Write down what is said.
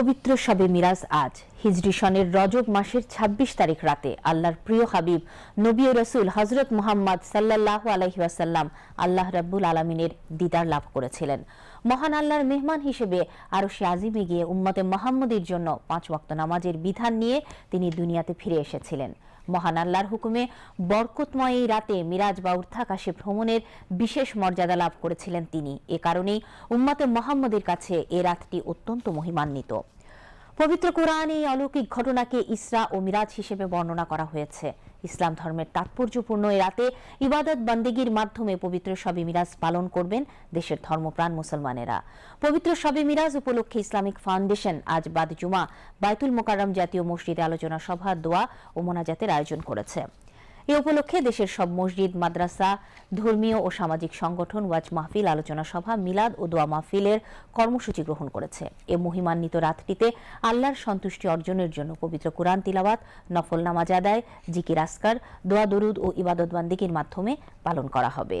পবিত্র শবে মিরাজ আজ, হিজরি সনের রজব মাসের ২৬ তারিখ রাতে আল্লাহর প্রিয় হাবিব, নবী রসুল হজরত মোহাম্মদ সাল্লাহ আলহিহাসাল্লাম আল্লাহ রাব্বুল আলমিনের দিদার লাভ করেছিলেন। মহান আল্লাহর মেহমান হিসেবে আরও সে আজিমে গিয়ে উম্মতে মোহাম্মদের জন্য পাঁচ ওয়াক্ত নামাজের বিধান নিয়ে তিনি দুনিয়াতে ফিরে এসেছিলেন। মহান আল্লাহর হুকুমে বরকতময় এই রাতে মিরাজ বা উর্থাকাশে ভ্রমণের বিশেষ মর্যাদা লাভ করেছিলেন তিনি। এ কারণেই উম্মাতে মোহাম্মদের কাছে এ রাতটি অত্যন্ত মহিমান্বিত। পবিত্র কোরআন এই অলৌকিক ঘটনাকে ইসরা ও মিরাজ হিসেবে বর্ণনা করা হয়েছে। ইসলাম ধর্মের তাৎপর্যপূর্ণ এই রাতে ইবাদত বন্দেগীর মাধ্যমে পবিত্র শবে মিরাজ পালন করবেন দেশের ধর্মপ্রাণ মুসলমানেরা। পবিত্র শবে মিরাজ উপলক্ষে ইসলামিক ফাউন্ডেশন আজ বাদ জুমা, বাইতুল মোকাররম জাতীয় মসজিদে আলোচনা সভা, দোয়া ও মোনাজাতের আয়োজন করেছে। এ উপলক্ষে দেশের সব মসজিদ, মাদ্রাসা, ধর্মীয় ও সামাজিক সংগঠন ওয়াজ মাহফিল, আলোচনা সভা, মিলাদ ও দোয়া মাহফিলের কর্মসূচি গ্রহণ করেছে। এ মহিমান্বিত রাতটিতে আল্লাহর সন্তুষ্টি অর্জনের জন্য পবিত্র কোরআন তিলাওয়াত, নফল নামাজ আদায়, জিকির আসকার, দোয়া, দরুদ ও ইবাদত বান্দিকির মাধ্যমে পালন করা হবে।